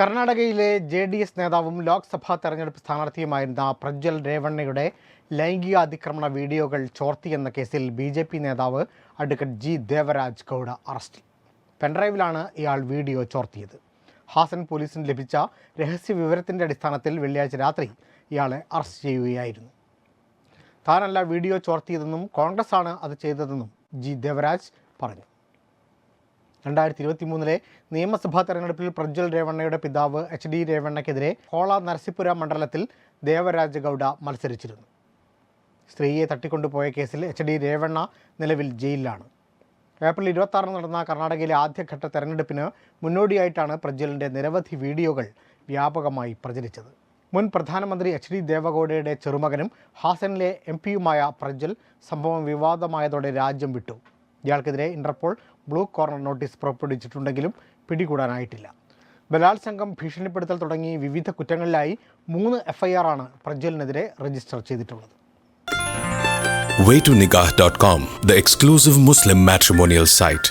കർണാടകയിലെ J D S നേതാവും ലോക്സഭാ തെരഞ്ഞെടുപ്പ് സ്ഥാനാർത്ഥിയുമായിരുന്ന പ്രജ്വൽ രേവണ്ണയുടെ ലൈംഗിക അതിക്രമണ വീഡിയോകൾ ചോർത്തിയെന്ന കേസിൽ ബി ജെ പി നേതാവ് അഡ്വക്കേറ്റ് ജി ദേവരാജ് ഗൗഡ അറസ്റ്റിൽ. പെൻഡ്രൈവിലാണ് ഇയാൾ വീഡിയോ ചോർത്തിയത്. ഹാസൻ പോലീസിന് ലഭിച്ച രഹസ്യ വിവരത്തിന്റെ അടിസ്ഥാനത്തിൽ വെള്ളിയാഴ്ച രാത്രി ഇയാളെ അറസ്റ്റ് ചെയ്യുകയായിരുന്നു. താനല്ല വീഡിയോ ചോർത്തിയതെന്നും കോൺഗ്രസ് ആണ് അത് ചെയ്തതെന്നും ജി ദേവരാജ് പറഞ്ഞു. രണ്ടായിരത്തി ഇരുപത്തി മൂന്നിലെ നിയമസഭാ തെരഞ്ഞെടുപ്പിൽ പ്രജ്വൽ രേവണ്ണയുടെ പിതാവ് എച്ച് ഡി രേവണ്ണയ്ക്കെതിരെ കോള നരസിപുര മണ്ഡലത്തിൽ ദേവരാജ ഗൗഡ മത്സരിച്ചിരുന്നു. സ്ത്രീയെ തട്ടിക്കൊണ്ടുപോയ കേസിൽ എച്ച് ഡി രേവണ്ണ നിലവിൽ ജയിലിലാണ്. ഏപ്രിൽ ഇരുപത്തി നടന്ന കർണാടകയിലെ ആദ്യഘട്ട തെരഞ്ഞെടുപ്പിന് മുന്നോടിയായിട്ടാണ് പ്രജ്വലിന്റെ നിരവധി വീഡിയോകൾ വ്യാപകമായി പ്രചരിച്ചത്. മുൻ പ്രധാനമന്ത്രി എച്ച് ഡി ദേവഗൌഡയുടെ ചെറുമകനും ഹാസനിലെ എം പിയുമായ പ്രജ്വൽ സംഭവം വിവാദമായതോടെ രാജ്യം വിട്ടു. ഇയാൾക്കെതിരെ ഇന്റർപോൾ ബ്ലൂ കോർണർ നോട്ടീസ് പുറപ്പെടുവിച്ചിട്ടുണ്ടെങ്കിലും പിടികൂടാനായിട്ടില്ല ബലാത്സംഗം ഭീഷണിപ്പെടുത്തൽ തുടങ്ങി വിവിധ കുറ്റങ്ങളിലായി മൂന്ന് എഫ്ഐആർ ആണ് പ്രജ്വലിനെതിരെ രജിസ്റ്റർ ചെയ്തിട്ടുള്ളത് waytonikah.com, the exclusive Muslim matrimonial site.